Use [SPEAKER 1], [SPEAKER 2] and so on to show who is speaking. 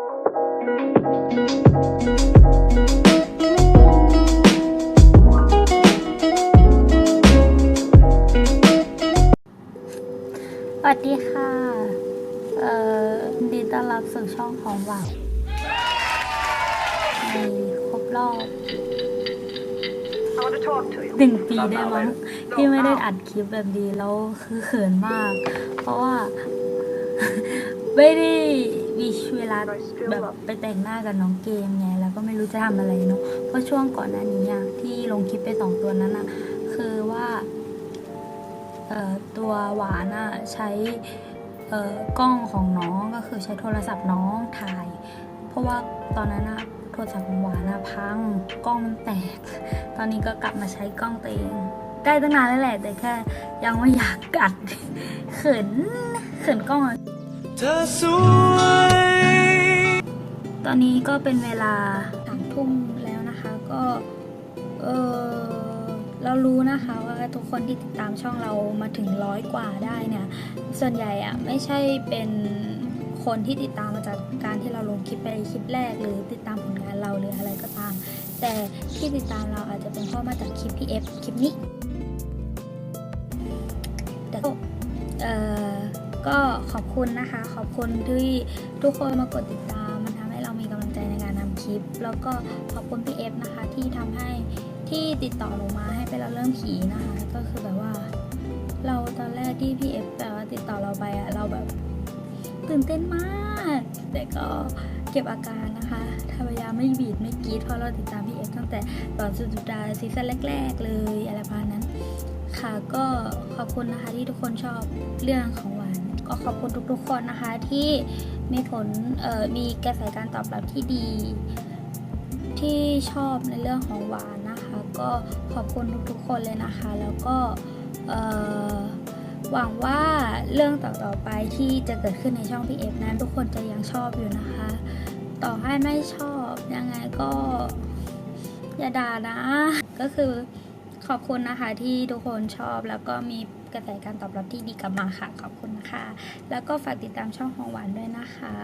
[SPEAKER 1] สวัสดีค่ะ เอ่อดีต้อนรับสู่ช่องของหวังในครบรอบหนึ่งปีได้มั้งที่ไม่ได้อัดคลิปแบบดีแล้วคือเขินมาก เพราะว่า ไม่ได้มีเวลา แบบไปแต่งหน้ากับน้องเกมไงแล้วก็ไม่รู้จะทำอะไรเนาะเพราะช่วงก่อนหน้านี้อะที่ลงคลิปไปสองตัวนั้นอะคือว่าเอ่อตัวหวานอะใช้เอ่อกล้องของน้องก็คือใช้โทรศัพท์น้องถ่าย เพราะว่าตอนนั้นอะโทรศัพท์ของหวานอะพังกล้องมันแตก ตอนนี้ก็กลับมาใช้กล้องตัวเองได้ตั้งนานแล้วแหละ แต่แค่ยังไม่อยากกัดเขินเขินกล้องอะ
[SPEAKER 2] เธอสวย
[SPEAKER 1] ต อนนี้ก็เป็นเวลาสามทุ่มแล้วนะคะก็เออเรารู้นะคะว่าทุกคนที่ติดตามช่องเรามาถึงร้อยกว่าได้เนี่ย ส่วนใหญ่อะไม่ใช่เป็นคนที่ติดตามมาจากการที่เราลงคลิปไปคลิปแรก หรือติดตามผลงานเราหรืออะไรก็ตาม แต่ที่ติดตามเราอาจจะเป็นเพราะมาจากคลิปพี่เอฟคลิปนี้แต่เออก็ขอบคุณนะคะ ขอบคุณที่ทุกคนมากดติดตาม ลิป แล้วก็ขอบคุณพี่เอฟนะคะที่ทำให้ที่ติดต่อลงมาให้ไปเราเรื่องผีนะคะ ก็คือแบบว่า เราตอนแรกที่พี่เอฟแบบว่าติดต่อเราไปอะเราแบบตื่นเต้นมาก แต่ก็เก็บอาการนะคะพยายามไม่บีดไม่กรีดเพราะเราติดตามพี่เอฟตั้งแต่ตอนสุดสัปดาห์ซีซั่นแรก ๆ เลยอะไรประมาณนั้น ค่ะก็ขอบคุณนะคะที่ทุกคนชอบเรื่องของหวาน ก็ขอบคุณทุกๆคนนะคะที่มีผลมีกระแสการตอบรับที่ดี ที่ชอบในเรื่องของหวานนะคะ ก็ขอบคุณทุกๆคนเลยนะคะ แล้วก็หวังว่าเรื่องต่อๆไปที่จะเกิดขึ้นในช่องพี่เอฟนั้น ทุกคนจะยังชอบอยู่นะคะ ต่อให้ไม่ชอบยังไงก็อย่าด่านะ ก็คือ ขอบคุณนะคะที่ทุกคนชอบแล้วก็มีกระแสการตอบรับที่ดีกลับมาค่ะ ขอบคุณนะคะ แล้วก็ฝากติดตามช่องของหวานด้วยนะคะ